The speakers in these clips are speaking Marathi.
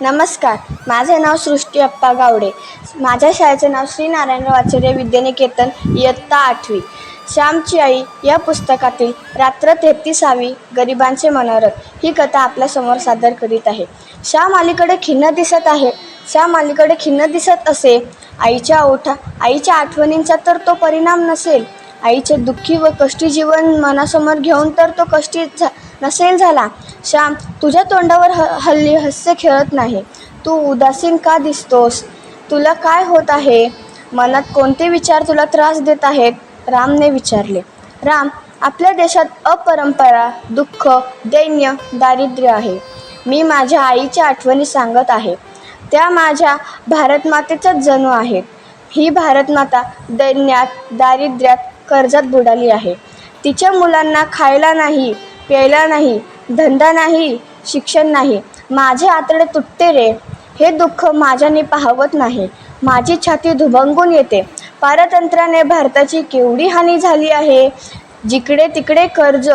नमस्कार माझे नाव सृष्टी अप्पा गावडे. माझ्या शाळेचे नाव श्री नारायणराव आचार्य विद्यानिकेतन इयत्ता आठवी. श्यामची आई या पुस्तकातील रात्र तेहतीसावी गरिबांचे मनोरथ ही कथा आपल्यासमोर सादर करीत आहे. श्याम अलीकडे खिन्न दिसत आहे. श्याम अलीकडे खिन्न दिसत असे. आईच्या ओठा आईच्या आठवणींचा तर तो परिणाम नसेल. आईचे दुःखी व कष्टी जीवन मनासमोर घेऊन तर तो कष्टी झा नसेल झाला. श्याम तुझ्या तोंडावर ह हल्ली हास्य खेळत नाही. तू उदासीन का दिसतोस? तुला काय होत आहे? मनात कोणते विचार तुला त्रास देत आहेत? रामने विचारले. राम आपल्या देशात अपरंपरा दुःख दैन्य दारिद्र्य आहे. मी माझ्या आईच्या आठवणी सांगत आहे. त्या माझ्या भारतमातेचाच जणू आहेत ही भारतमाता दैन्यात दारिद्र्यात कर्जात बुडाली आहे. तिच्या मुलांना खायला नाही प्यायला नाही धंदा नाही शिक्षण नाही माझे आतडे तुटते रे. हे दुःख माझ्याने पाहवत नाही. माझी छाती धुभंगून येते. पारतंत्र्याने भारताची केवढी हानी झाली आहे? जिकडे तिकडे कर्ज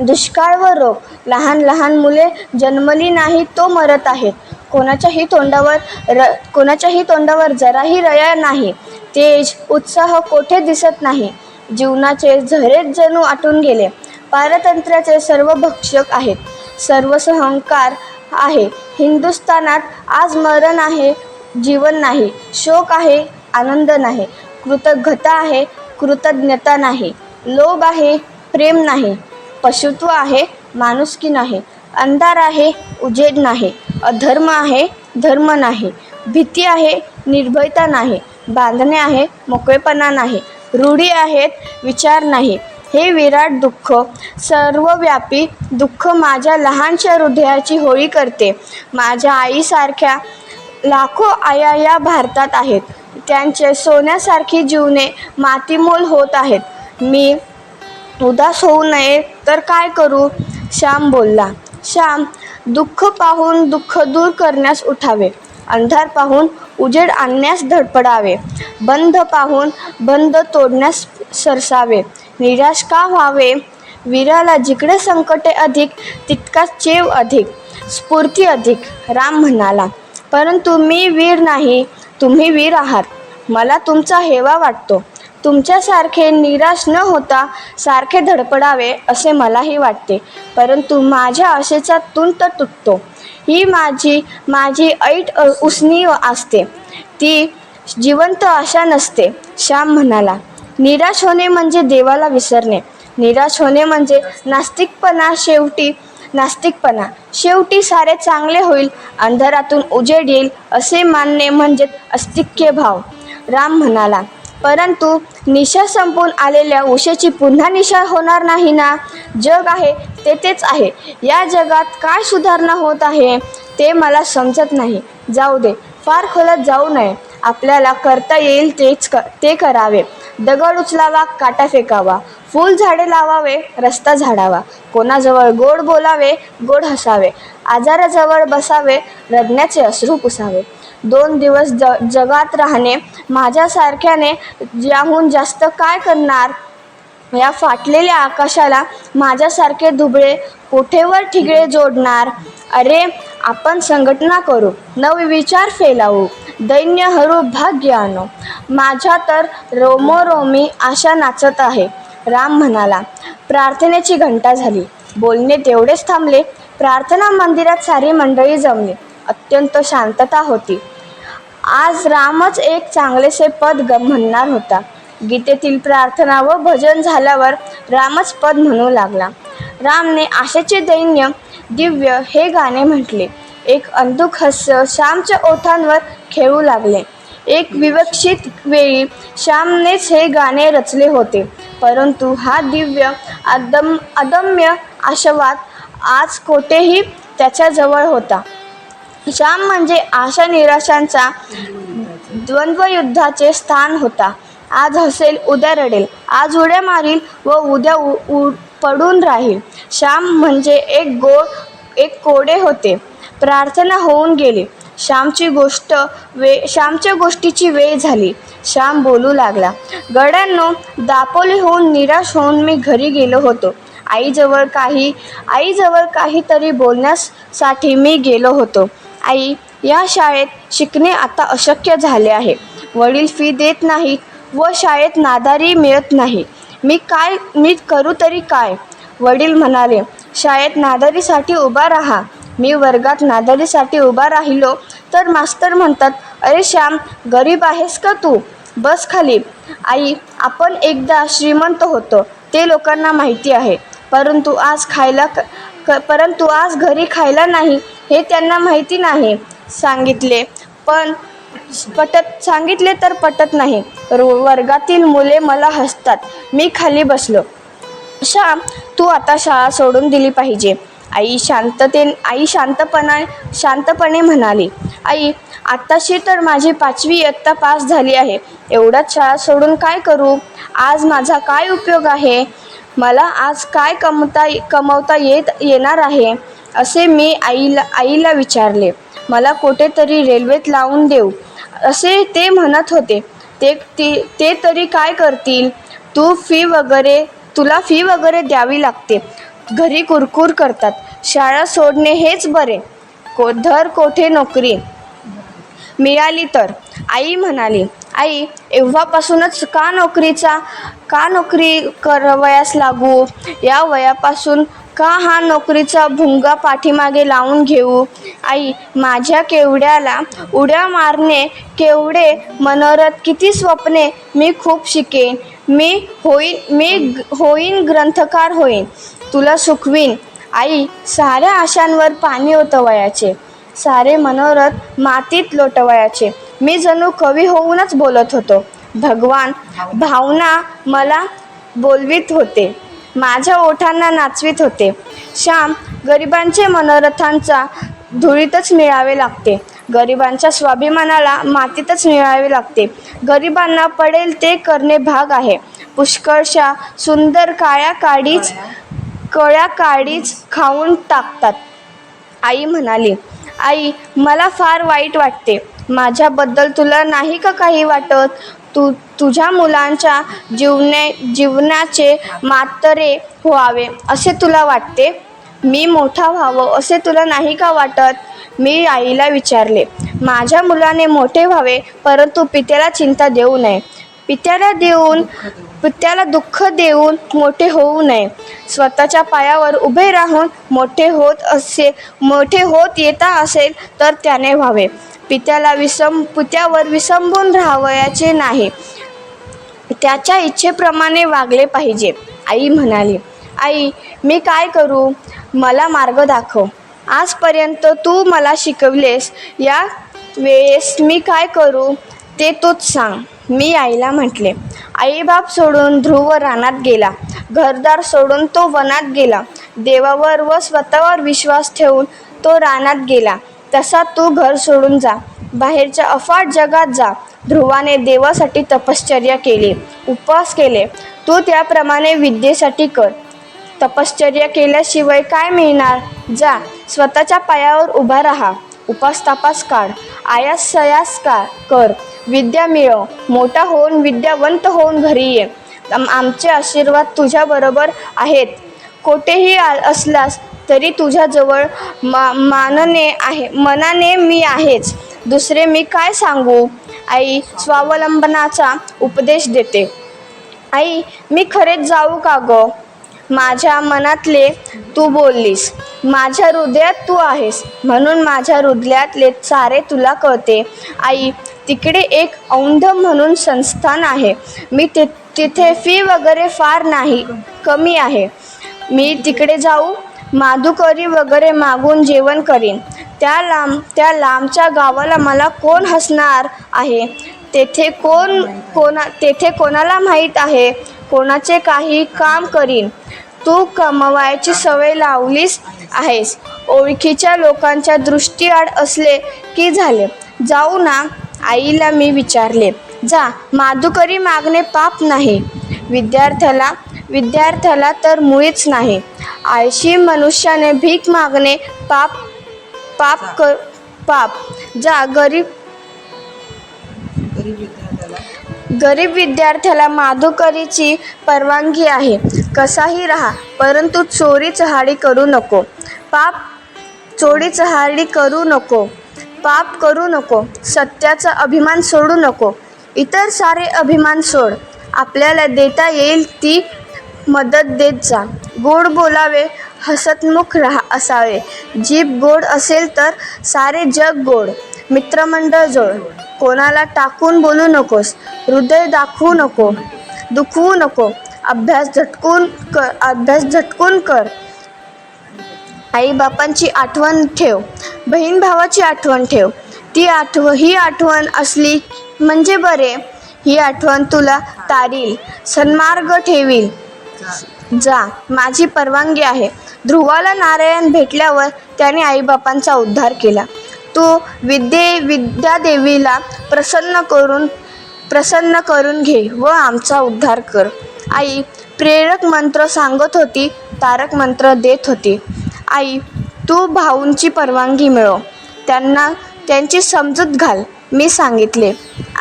दुष्काळ व रोग. लहान लहान मुले जन्मली नाही तो मरत आहेत. कोणाच्याही तोंडावर र कोणाच्याही तोंडावर जराही रया नाही. तेज उत्साह कोठे दिसत नाही. जीवनाचे झरेच जणू आटून गेले. पारतंत्र्याचे सर्व भक्षक आहेत. सर्व सहंकार आहे. हिंदुस्थानात आज मरण आहे जीवन नाही शोक आहे आनंद नाही. कृतज्ञता आहे कृतज्ञता नाही. लोभ आहे प्रेम नाही. पशुत्व आहे माणुसकी नाही. अंधार आहे उजेड नाही. अधर्म आहे धर्म नाही. भीती आहे निर्भयता नाही. बांधणे आहे मोकळेपणा नाही. रूढी आहेत विचार नाही. हे विराट दुःख. सर्वव्यापी दुःख माझ्या लहानशा हृदयाची होळी करते. माझ्या आईसारख्या लाखो आया या भारतात आहेत. त्यांचे सोन्यासारखी जीवने मातीमोल होत आहेत. मी उदास होऊ नये तर काय करू? श्याम बोलला. श्याम दुःख पाहून दुःख दूर करण्यास उठावे. अंधार पाहून उजेड आणण्यास धडपडावे. बंध पाहून बंध तोडण्यास सरसावे. निराश का व्हावे? वीराला जिकडे संकटे अधिक तितकाच चेव अधिक स्फूर्ती अधिक राम म्हणाला. परंतु मी वीर नाही तुम्ही वीर आहात. मला तुमचा हेवा वाटतो. तुमच्यासारखे निराश न होता सारखे धडपडावे असे मलाही वाटते. परंतु माझ्या आशेचा तुंत तुटतो. ही माझी माझी ऐट उसनी असते ती जिवंत आशा नसते श्याम म्हणाला. निराश होणे म्हणजे देवाला विसरणे. निराश होणे म्हणजे नास्तिकपणा शेवटी नास्तिकपणा. शेवटी सारे चांगले होईल अंधारातून उजेड येईल असे मानणे म्हणजे अस्तिक्य भाव. राम म्हणाला परंतु निशा संपून आलेल्या उशेची पुन्हा निशा होणार नाही ना? जग आहे तेथेच आहे. या जगात काय सुधारणा होत आहे ते मला समजत नाही. जाऊ दे फार खोलात जाऊ नये. आपल्याला करता येईल तेच क ते करावे. दगड उचलावा काटा फेकावा. फुल झाडे लावावे रस्ता झाडावा. कोणाजवळ गोड बोलावे गोड हसावे. आजाराजवळ बसावे रडण्याचे अश्रू पुसावे. दोन दिवस ज जगात राहणे माझ्यासारख्याने याहून जास्त काय करणार? या फाटलेल्या आकाशाला माझ्यासारखे दुबळे कोठेवर ठिगळे जोडणार? अरे आपण संघटना करू. नवे विचार फैलावू. दैन्य हरू भाग्य माझ्या तर रोमोरोमी आशा नाचत आहे. राम म्हणाला प्रार्थनेची घंटा झाली. बोलणे तेवढेच थांबले. प्रार्थना मंदिरात सारी मंडळी जमली. अत्यंत शांतता होती. आज रामच एक चांगलेसे पद ग म्हणणार होता. गीतेतील प्रार्थना व भजन झाल्यावर रामच पद म्हणू लागला. रामने आशेचे दैन्य दिव्य हे गाणे म्हटले. एक अंधुक हास्य श्यामच्या ओठांवर खेळू लागले. एक विवक्षित वेळी श्यामनेच हे गाणे रचले होते. परंतु हा दिव्य अदम अदम्य आशवाद आज कोठेही त्याच्याजवळ होता. श्याम म्हणजे आशा निराशांचा द्वंद्वयुद्धाचे स्थान होता. आज हसेल उद्या रडेल. आज उड्या मारील व उद्या उ उ पडून राहील. श्याम म्हणजे एक गोड एक कोडे होते. प्रार्थना होऊन गेली. श्यामची गोष्ट वे श्यामच्या गोष्टीची वेळ झाली. श्याम बोलू लागला गड्यांनो दापोली होऊन निराश होऊन मी घरी गेलो होतो. आईजवळ काही आईजवळ काहीतरी बोलण्यासाठी मी गेलो होतो. आई या शाळेत शिकणे आता अशक्य झाले आहे. वडील फी देत नाहीत व शाळेत नादारी मिळत नाही. मी काय मी करू तरी काय? वडील म्हणाले शाळेत नादारीसाठी उभा राहा. मी वर्गात नादारीसाठी उभा राहिलो तर मास्तर म्हणतात अरे श्याम गरीब आहेस का तू? बस खाली. आई आपण एकदा श्रीमंत होतो ते लोकांना माहिती आहे परंतु आज खायला क परंतु आज घरी खायला नाही हे त्यांना माहिती नाही. सांगितले पण पटत सांगितले तर पटत नाही. वर्गातील मुले मला हसतात मी खाली बसलो. श्याम तू आता शाळा सोडून दिली पाहिजे आई शांतते आई शांतपणा शांतपणे म्हणाली आई आत्ताशी तर माझी पाचवी इयत्ता पास झाली आहे. एवढ्याच शाळा सोडून काय करू? आज माझा काय उपयोग आहे? मला आज काय कमता कमवता येत येणार आहे? असे मी आईला आईला विचारले मला कुठेतरी रेल्वेत लावून देऊ. असे ते म्हणत होते. ते ते ते तरी काय करतील? तू फी वगैरे तुला फी वगैरे द्यावी लागते. घरी कुरकुर करतात. शाळा सोडणे हेच बरे. को धर कोठे नोकरी. मिळाली तर. आई म्हणाली आई एव्हापासूनच का नोकरीचा का नोकरी करवयास लागू? या वयापासून का हा नोकरीचा भुंगा पाठीमागे लावून घेऊ? आई माझ्या केवड्याला उड्या मारणे केवढे मनोरथ किती स्वप्ने मी खूप शिकेन. मी होईन मी होईन ग्रंथकार होईन. तुला सुखवीन. आई साऱ्या आशांवर पाणी ओतवयाचे. सारे मनोरथ मातीत लोटवयाचे. मी जणू कवी होऊनच बोलत होतो. भगवान भावना मला बोलवीत होते. माझ्या ओठांना नाचवीत होते. श्याम गरिबांचे मनोरथांचा धुळीतच मिळावे लागते. गरिबांच्या स्वाभिमानाला मातीतच मिळावे लागते. गरिबांना पडेल ते करणे भाग आहे. पुष्कळशा सुंदर काळ्या काडीच कळ्या काडीच खाऊन टाकतात. आई म्हणाली आई मला फार वाईट वाटते. माझ्याबद्दल तुला नाही का काही वाटत? तू तुझ्या मुलांच्या जीवने जीवनाचे मातरे व्हावे असे तुला वाटते? मी मोठा व्हावं असे तुला नाही का वाटत? मी आईला विचारले माझ्या मुलाने मोठे व्हावे परंतु पित्याला चिंता देऊ नये. पित्याला देऊन पित्याला दुःख देऊन मोठे होऊ नये. स्वतःच्या पायावर उभे राहून मोठे होत असे मोठे होत येता असेल तर त्याने व्हावे. पित्याला विसंब पित्यावर विसंबून राहावयाचे नाही. त्याच्या इच्छेप्रमाणे वागले पाहिजे. आई म्हणाली आई मी काय करू? मला मार्ग दाखव. आजपर्यंत तू मला शिकवलेस. या वेळेस मी काय करू? ते तूच सांग. मी आईला म्हटले आईबाप सोडून ध्रुव रानात गेला. घरदार सोडून तो वनात गेला. देवावर व स्वतःवर विश्वास ठेवून तो रानात गेला. तसा तू घर सोडून जा. बाहेरच्या अफाट जगात जा. ध्रुवाने देवासाठी तपश्चर्या केली. उपवास केले. तू त्याप्रमाणे विद्येसाठी कर. तपश्चर्या केल्याशिवाय काय मिळणार? जा. स्वतःच्या पायावर उभा राहा. उपास तापास काढ. आयास सयास का कर. विद्या मिळव मोठा होऊन विद्यावंत होऊन घरी ये. आम- आमचे आशीर्वाद तुझ्याबरोबर आहेत. कोठेही आ असलास तरी तुझ्याजवळ मा मानने आहे. मनाने मी आहेच. दुसरे मी काय सांगू? आई स्वावलंबनाचा उपदेश देते. आई मी खरेच जाऊ का गं? माझ्या मनातले तू बोललीस. माझ्या हृदयात तू आहेस. म्हणून माझ्या हृदयातले सारे तुला कळते. आई तिकडे एक औंध म्हणून संस्थान आहे. मी ते तिथे फी वगैरे फार नाही कमी आहे. मी तिकडे जाऊ माधुकरी वगैरे मागून जेवण करीन. त्या लांब त्या लांबच्या गावाला मला कोण हसणार आहे? तेथे कोण कोणा तेथे कोणाला माहीत आहे? कोणाचे काही काम करीन. तू कमवायची सवय लावलीस आहेस. ओळखीच्या लोकांच्या दृष्टीआड असले की झाले. जाऊ ना आईला मी विचारले. जा माधुकरी मागणे पाप नाही. विद्यार्थ्याला विद्यार्थ्याला तर मुळीच नाही. आळशी मनुष्याने भीक मागणे पाप पाप कर पाप. जा गरीब गरीब गरीब विद्यार्थ्याला माधुकरीची परवानगी आहे. कसाही राहा परंतु चोरी चहाडी करू नको. पाप चोरी चहाडी करू नको. पाप करू नको. सत्याचा अभिमान सोडू नको. इतर सारे अभिमान सोड. आपल्याला देता येईल ती मदत देत जा. गोड बोलावे हसतमुख राहा असावे. जीभ गोड असेल तर सारे जग गोड. मित्रमंडळ जोड. कोणाला टाकून बोलू नकोस. हृदय दाखवू नको. दुखवू नको. अभ्यास झटकून कर. अभ्यास झटकून कर. आई बापांची आठवण ठेव. बहीण भावाची आठवण ठेव. ती आठव ही आठवण असली म्हणजे बरे. ही आठवण तुला तारील. सन्मार्ग ठेवील. जा. माझी परवानगी आहे. ध्रुवाला नारायण भेटल्यावर त्याने आईबापांचा उद्धार केला. तू विद्ये विद्यादेवीला प्रसन्न करून प्रसन्न करून घे व आमचा उद्धार कर. आई प्रेरक मंत्र सांगत होती तारक मंत्र देत होती. आई तू भाऊंची परवानगी मिळव. त्यांना त्यांची समजूत घाल मी सांगितले.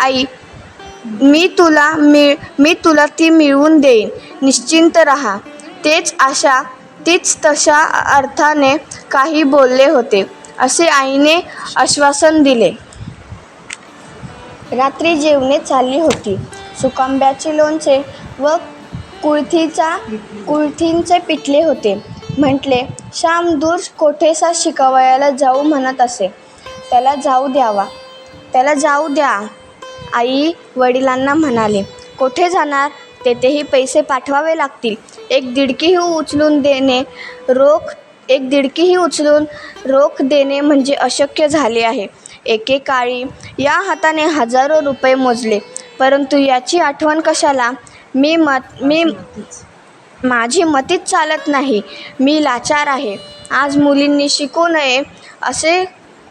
आई मी तुला मिळ मी तुला ती मिळवून देईन. निश्चिंत राहा. तेच आशा तीच तशा अर्थाने काही बोलले होते. असे आईने आश्वासन दिले. रात्री जेवणे चालली होती. सुकांब्याचे लोणचे व कुळथीचा कुळथींचे पिठले होते. म्हटले श्याम दूर कोठेसा शिकावयाला जाऊ म्हणत असे. त्याला जाऊ द्यावा. त्याला जाऊ द्या. आई वडिलांना म्हणाले कोठे जाणार? तेथेही पैसे पाठवावे लागतील. एक दिडकीही उचलून देणे रोख एक दिडकीही उचलून रोख देणे म्हणजे अशक्य झाले आहे. एकेकाळी या हाताने हजारो रुपये मोजले. परंतु याची आठवण कशाला? मी मत मी माझी मतीच चालत नाही. मी लाचार आहे. आज मुलींनी शिकू नये असे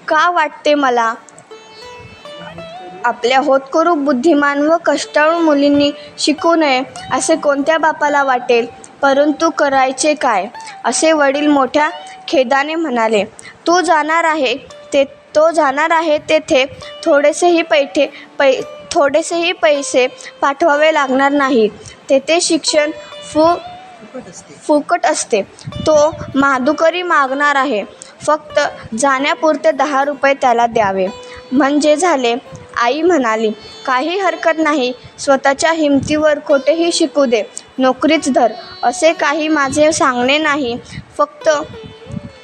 का वाटते मला? आपल्या होतकरू बुद्धिमान व कष्टाळू मुलींनी शिकू नये असे कोणत्या बापाला वाटेल? परंतु करायचे काय? असे वडील मोठ्या खेदाने म्हणाले तू जाणार आहे ते तो जाणार आहे तेथे थोडेसेही पैठे पै थोडेसेही पैसे पाठवावे लागणार नाही. तेथे शिक्षण फु फुकट असते. तो माधुकरी मागणार आहे. फक्त जाण्यापुरते दहा रुपये त्याला द्यावे. म्हणजे झाले. आई म्हणाली काही हरकत नाही. स्वतःच्या हिमतीवर कोठेही शिकू दे. नोकरीच धर असे काही माझे सांगणे नाही. फक्त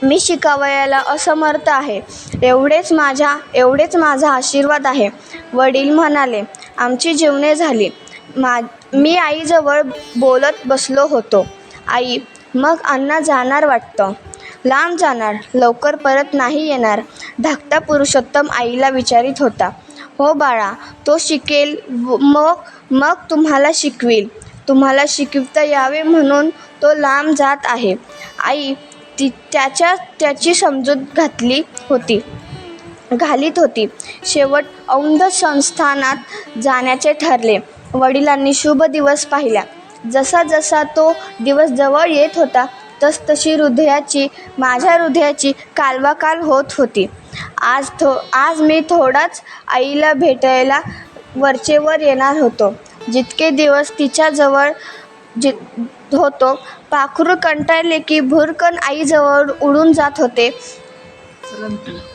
मी शिकावयाला असमर्थ आहे. एवढेच माझ्या एवढेच माझा आशीर्वाद आहे. वडील म्हणाले आमची जीवने झाली. मा मी आईजवळ बोलत बसलो होतो. आई मग अण्णा जाणार वाटतं. लांब जाणार लवकर परत नाही येणार. धाकटा पुरुषोत्तम आईला विचारित होता हो बाळा तो शिकेल व- मग मग तुम्हाला शिकवील. तुम्हाला शिकवता यावे म्हणून तो लांब जात आहे. आई ती त्याच्या त्याची समजूत घातली होती घालीत होती. शेवट औंध संस्थानात जाण्याचे ठरले. वडिलांनी शुभ दिवस पाहिला. जसा जसा तो दिवस जवळ येत होता तस तशी हृदयाची माझ्या हृदयाची कालवाकाल होत होती. आज थो आज मी थोडाच आईला भेटायला वरचेवर येणार होतो. जितके दिवस तिच्याजवळ जि होतो पाखरू कंटाळले की भुरकन आईजवळ उडून जात होते.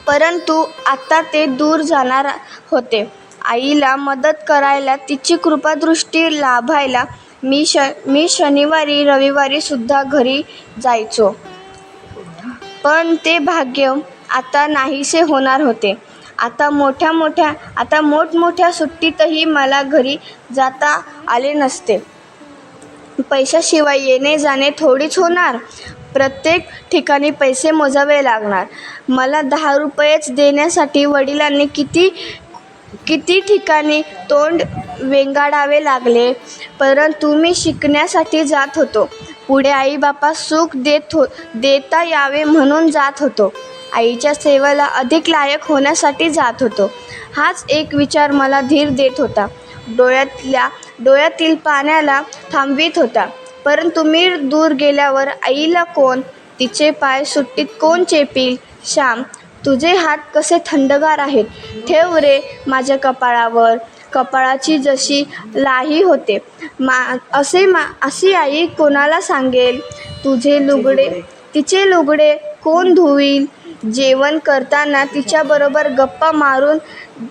परंतु आता ते दूर जाणार होते. आईला मदत करायला तिची कृपादृष्टी लाभायला मी श मी शनिवारी रविवारी सुद्धा घरी जायचो. पण ते भाग्य आता नाहीसे होणार होते. आता मोठ्या मोठ्या आता मोठमोठ्या सुट्टीतही मला घरी जाता आले नसते. पैशाशिवाय येणे जाणे थोडीच होणार. प्रत्येक ठिकाणी पैसे मोजावे लागणार. मला दहा रुपयेच देण्यासाठी वडिलांनी किती किती ठिकाणी तोंड वेंगाडावे लागले. परंतु मी शिकण्यासाठी जात होतो. पुढे आईबापा सुख देत हो देता यावे म्हणून जात होतो. आईच्या सेवेला अधिक लायक होण्यासाठी जात होतो. हाच एक विचार मला धीर देत होता. डोळ्यातल्या डोळ्यातील पाण्याला थांबवित होता. परंतु मी दूर गेल्यावर आईला कोण? तिचे पाय सुट्टीत कोण चेपील? श्याम तुझे हात कसे थंडगार आहेत? ठेव रे माझ्या कपाळावर. कपाळाची जशी लाही होते. मा असे मा अशी आई कोणाला सांगेल? तुझे लुगडे तिचे लुगडे कोण धुईल जेवण करताना तिच्याबरोबर गप्पा मारून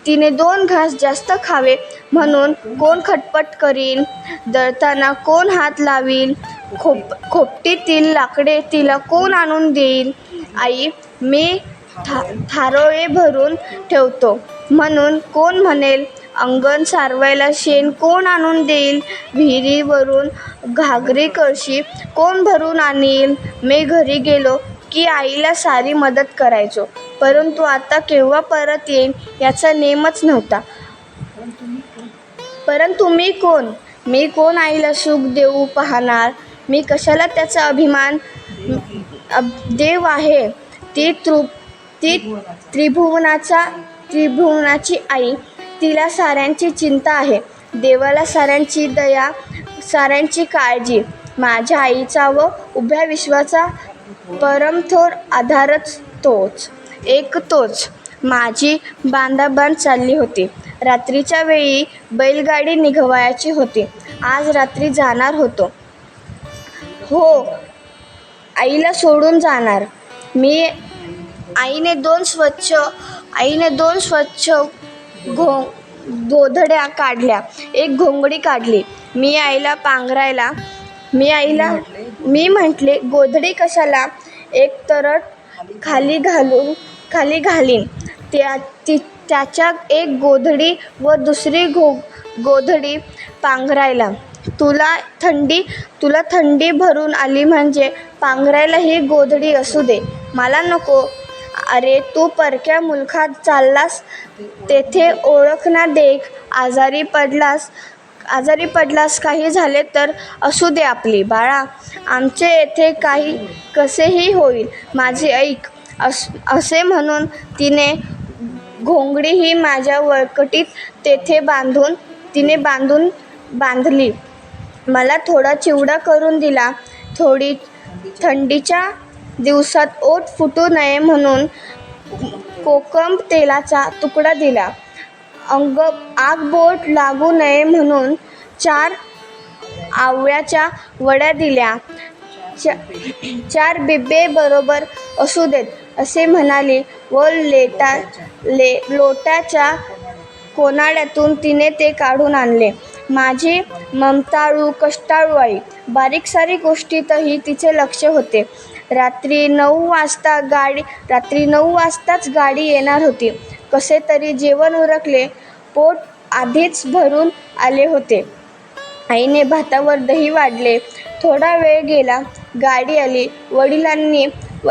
तिने दोन घास जास्त खावे म्हणून कोण खटपट करील दळताना कोण हात लावील खोप खोपटीतील लाकडे तिला कोण आणून देईल आई मी था थारोळे भरून ठेवतो. म्हणून कोण म्हणेल अंगण सारवायला शेण कोण आणून देईल? विहिरीवरून घागरी कळशी कोण भरून आणील मी घरी गेलो की आईला सारी मदत करायचो. परंतु आता केव्हा परत येईन याचा नेमच नव्हता. परंतु मी कोण? मी कोण आईला सुख देऊ पाहणार? मी कशाला त्याचा अभिमान देव आहे? ती तृ ती त्रिभुवनाचा त्रिभुवनाची आई तिला साऱ्यांची चिंता आहे. देवाला साऱ्यांची दया साऱ्यांची काळजी. माझ्या आईचा व उभ्या विश्वाचा परमथोर आधारच तोच एक तोच. माझी बांधाबांध चालली होती. रात्रीच्या वेळी बैलगाडी निघवायची होती. आज रात्री जाणार होतो. हो आईला सोडून जाणार. मी आईने दोन स्वच्छ आईने दोन स्वच्छ घो गोधड्या काढल्या. एक घोंगडी काढली. मी आईला पांघरायला मी आईला मी म्हटले गोधडी कशाला एक तरट खाली घालून खाली घालीन? त्या ती त्याच्या एक गोधडी व दुसरी गो गोधडी पांघरायला. तुला थंडी तुला थंडी भरून आली म्हणजे पांघरायला ही गोधडी असू दे. मला नको. अरे तू परक्या मुलखात चाललास तेथे ओळख ना देख. आजारी पडलास आजारी पडलास काही झाले तर असू दे आपली. बाळा आमचे येथे काही कसेही होईल. माझे ऐक अस असे म्हणून तिने घोंगडी ही माझ्या वळकटीत तेथे बांधून तिने बांधून बांधली. मला थोडा चिवडा करून दिला. थोडी थंडीच्या दिवसात ओठ फुटू नये म्हणून कोकम तेलाचा तुकडा दिला. अंग आग बोट लागू नये म्हणून चार आवळ्याच्या वड्या दिल्या. चा चार बिब्बे बरोबर असू देत असे म्हणाले व लेटा ले लोट्याच्या कोनाड्यातून तिने ते काढून आणले. माझी ममताळू कष्टाळू आई बारीक सारी गोष्टीतही तिचे लक्ष होते. रात्री नऊ वाजता गाडी रात्री नऊ वाजताच गाडी येणार होती. कसे तरी जेवण उरकले पोट आधीच भरून आले होते. आईने भातावर दही वाढले. थोडा वेळ गेला गाडी आली. वडिलांनी व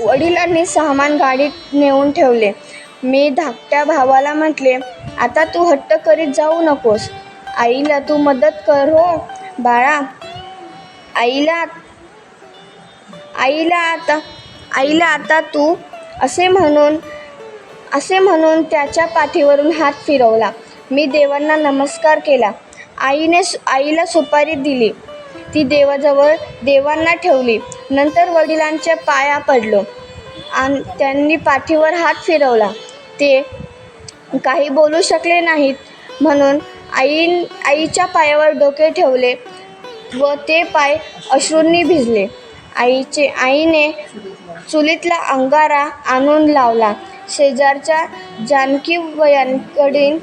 वडिलांनी सामान गाडीत नेऊन ठेवले. मी धाकट्या भावाला म्हटले आता तू हट्ट करीत जाऊ नकोस. आईला तू मदत कर हो बाळा. आईला आईला आता आईला आता तू असे म्हणून असे म्हणून त्याच्या पाठीवरून हात फिरवला. मी देवांना नमस्कार केला. आईने सु- आईला सुपारी दिली. ती देवाजवळ देवांना ठेवली. नंतर वडिलांच्या पाया पडलो. आणि त्यांनी पाठीवर हात फिरवला. ते काही बोलू शकले नाहीत. म्हणून आई आईच्या पायावर डोके ठेवले व ते पाय अश्रूंनी भिजले. आईचे आईने चुलीतला अंगारा आणून लावला. शेजारच्या जानकी वयांकडील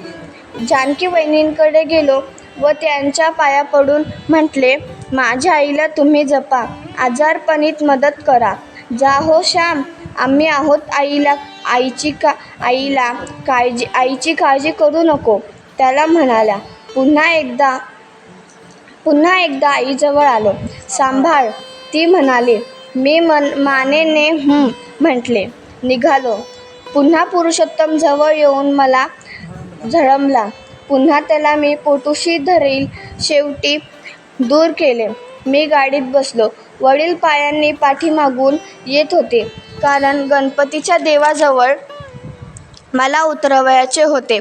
जानकी वहिनींकडे गेलो व त्यांच्या पाया पडून म्हटले माझ्या आईला तुम्ही जपा आजारपणीत मदत करा. जा हो श्याम आम्ही आहोत आईला आईची का आईला काळजी आईची काळजी करू नको. त्याला म्हणाल्या पुन्हा एकदा पुन्हा एकदा आईजवळ आलो. सांभाळ. ती म्हणाली मी मन मानेने म्हटले. निघालो. पुन्हा पुरुषोत्तम जवळ येऊन मला झळमला. पुन्हा त्याला मी पोटुशी धरील शेवटी दूर केले. मी गाडीत बसलो. वडील पायांनी पाठीमागून येत होते. कारण गणपतीच्या देवाजवळ मला उतरवायचे होते.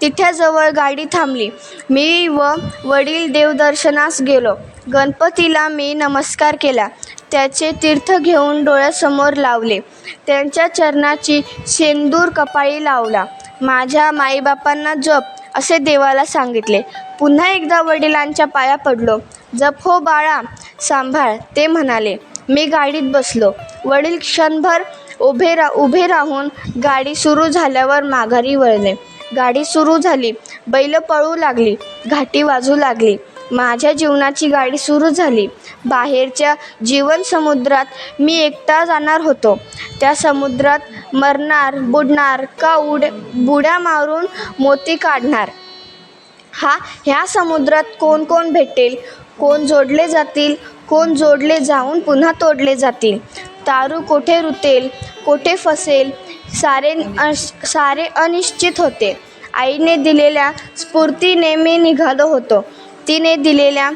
तिथ्याजवळ गाडी थांबली. मी व वडील देवदर्शनास गेलो. गणपतीला मी नमस्कार केला. त्याचे तीर्थ घेऊन डोळ्यासमोर लावले. त्यांच्या चरणाची शेंदूर कपाळी लावला. माझ्या माईबापांना जप असे देवाला सांगितले. पुन्हा एकदा वडिलांच्या पाया पडलो. जप हो बाळा सांभाळ ते म्हणाले. मी गाडीत बसलो. वडील क्षणभर उभे रा उभे राहून गाडी सुरू झाल्यावर माघारी वळले. गाडी सुरू झाली. बैल पळू लागली. घाटी वाजू लागली. माझ्या जीवनाची गाडी सुरू झाली. बाहेरच्या जीवन समुद्रात मी एकटा जाणार होतो. त्या समुद्रात मरणार बुडणार का उड बुड्या मारून मोती काढणार. हा ह्या समुद्रात कोण कोण भेटेल? कोण जोडले जातील? कोण जोडले जाऊन पुन्हा तोडले जातील? तारू कोठे रुतेल? कोठे फसेल? सारे अश सारे अनिश्चित होते. आईने दिलेल्या स्फूर्तीने मी निघालो होतो. तिने दिलेल्या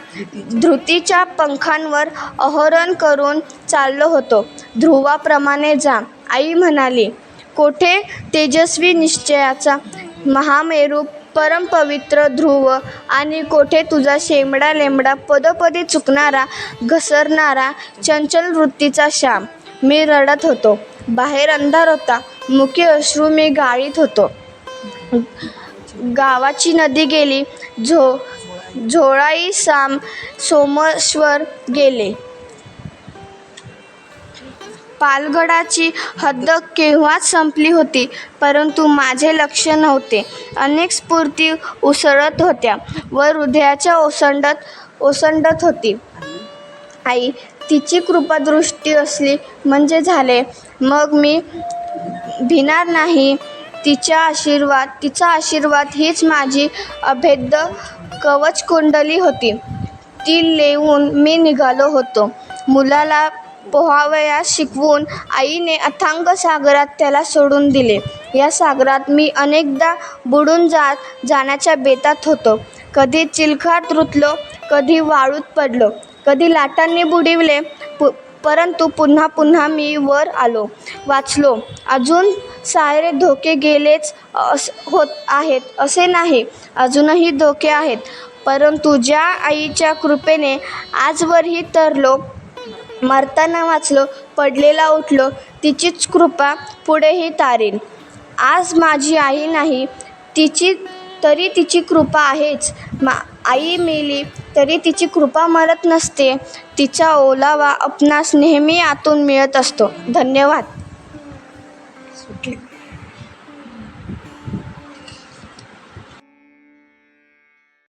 धृतीच्या पंखांवर अहोरण करून चाललो होतो. ध्रुवाप्रमाणे जा. आई म्हणाली कोठे? तेजस्वी निश्चयाचा महामेरू परमपवित्र ध्रुव आणि कोठे तुझा शेंबडा लेंबडा पदोपदी चुकणारा घसरणारा चंचल वृत्तीचा श्याम. मी रडत होतो. बाहेर अंधार होता. मुके अश्रू मी गाळीत होतो. गावाची नदी गेली. झो झोळाई साम सोमेश्वर गेले. पालगडाची हद्द केव्हाच संपली होती परंतु माझे लक्ष नव्हते. अनेक स्फूर्ती उसळत होत्या व हृदयाच्या ओसंडत ओसंडत होती. आई तिची कृपादृष्टी असली म्हणजे झाले. मग मी भिणार नाही. तिच्या आशीर्वाद तिचा आशीर्वाद हीच माझी अभेद्य कवच कुंडली होती. ती लेवून मी निघालो होतो. मुलाला पोहावयास शिकवून आईने अथांग सागरात त्याला सोडून दिले. या सागरात मी अनेकदा बुडून जात जाण्याच्या बेतात होतो. कधी चिलखात रुतलो कधी वाळूत पडलो. कधी लाटांनी बुडिवले परंतु पुन्हा पुन्हा मी वर आलो वाचलो. अजून सारे धोके गेलेच अस होत आहेत असे नाही. अजूनही धोके आहेत. परंतु ज्या आईच्या कृपेने आजवरही तरलो मरताना वाचलो पडलेला उठलो तिचीच कृपा पुढेही तारेन. आज माझी आई नाही तिची तरी तिची कृपा आहेच. मा आई मेली तरी तिची कृपा मरत नसते. तिचा ओलावा आपणास नेहमी आतून मिळत असतो. धन्यवाद.